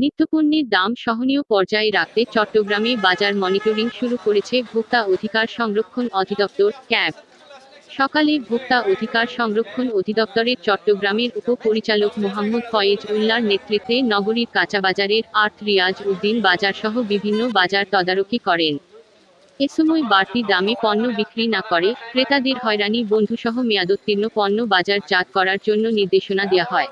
নিত্যপণ্যের দাম সহনীয় পর্যায়ে রাখতে চট্টগ্রামে বাজার মনিটরিং শুরু করেছে ভোক্তা অধিকার সংরক্ষণ অধিদপ্তর, ক্যাব। সকালে ভোক্তা অধিকার সংরক্ষণ অধিদপ্তরের চট্টগ্রামের উপপরিচালক মোহাম্মদ ফয়েজ উল্লার নেতৃত্বে নগরীর কাঁচাবাজারের আর্ট রিয়াজ উদ্দিন বাজারসহ বিভিন্ন বাজার তদারকি করেন। এ সময় বাড়তি দামে পণ্য বিক্রি না করে ক্রেতাদের হয়রানি, বন্ধুসহ মেয়াদোত্তীর্ণ পণ্য বাজার বাজারজাত করার জন্য নির্দেশনা দেওয়া হয়।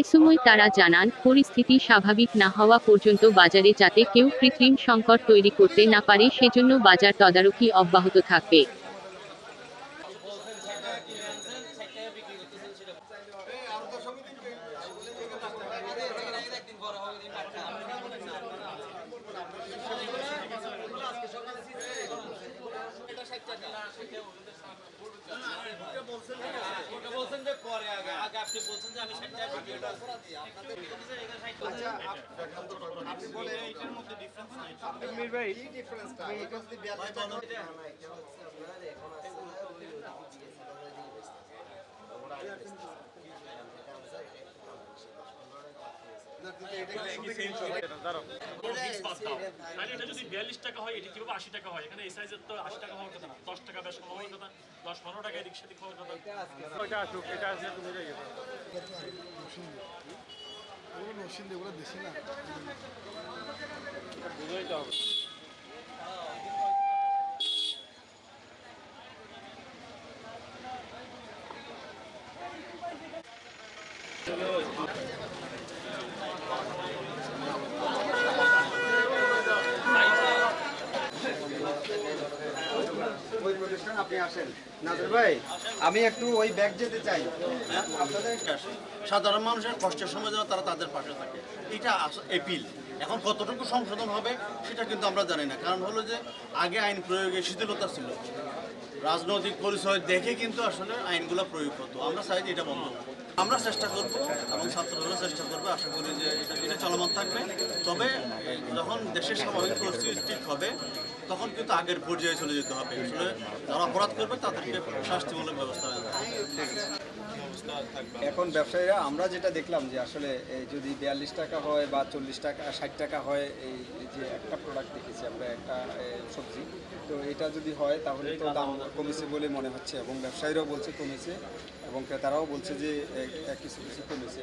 এ সময় তারা জানান, পরিস্থিতি স্বাভাবিক না হওয়া পর্যন্ত বাজারে যাতে কেউ কৃত্রিম সংকট তৈরি করতে না পারে সেজন্য বাজার তদারকি অব্যাহত থাকবে। বলছেন যে পরে আপনি বলছেন যে আমি ষাট টাকা ভিডিওটা আপনি বলে এইটার মধ্যে ডিফারেন্স নাই তাহলে এটা যদি বিয়াল্লিশ টাকা হয় এটি কীভাবে আশি টাকা হয় এখানে এই সাইজের তো আশি টাকা হওয়ার কথা না দশ টাকা বেশ কম হওয়ার কথা দশ পনেরো টাকা এদিক সেদিক হওয়ার কথা। ওগুলো নসিন এগুলো দেশি না ওই আপনি আসেন। নাজর ভাই, আমি একটু ওই ব্যাগ যেতে চাই। আপনাদের সাধারণ মানুষের কষ্টের সময় যেন তারা তাদের পাশে থাকে। এটা এপিল এখন কতটুকু সংশোধন হবে, সেটা কিন্তু আমরা জানি না। কারণ হলো যে, আগে আইন প্রয়োগে শিথিলতা ছিল। রাজনৈতিক পরিচয় দেখে কিন্তু আসলে আইনগুলো প্রয়োগ হতো আমরা চাই যে এটা বন্ধ। আমরা চেষ্টা করব এবং ছাত্ররা চেষ্টা করবে, আশা করি যে এটা চলমান থাকবে। তবে যখন দেশের স্বাভাবিক পরিস্থিতি ঠিক হবে, তখন কিন্তু আগের পর্যায়ে চলে যেতে হবে। আসলে যারা অপরাধ করবে, তাদেরকে শাস্তিমূলক ব্যবস্থা এখন ব্যবসায়ীরা, আমরা যেটা দেখলাম যে আসলে যদি বিয়াল্লিশ টাকা হয় বা চল্লিশ টাকা, ষাট টাকা হয়, এই যে একটা প্রোডাক্ট দেখেছি আমরা, একটা সবজি, তো এটা যদি হয়, তাহলে তো দাম কমেছে বলে মনে হচ্ছে এবং ব্যবসায়ীরাও বলছে কমেছে এবং ক্রেতারাও বলছে যে এ, এ, কিছু কিছু কমেছে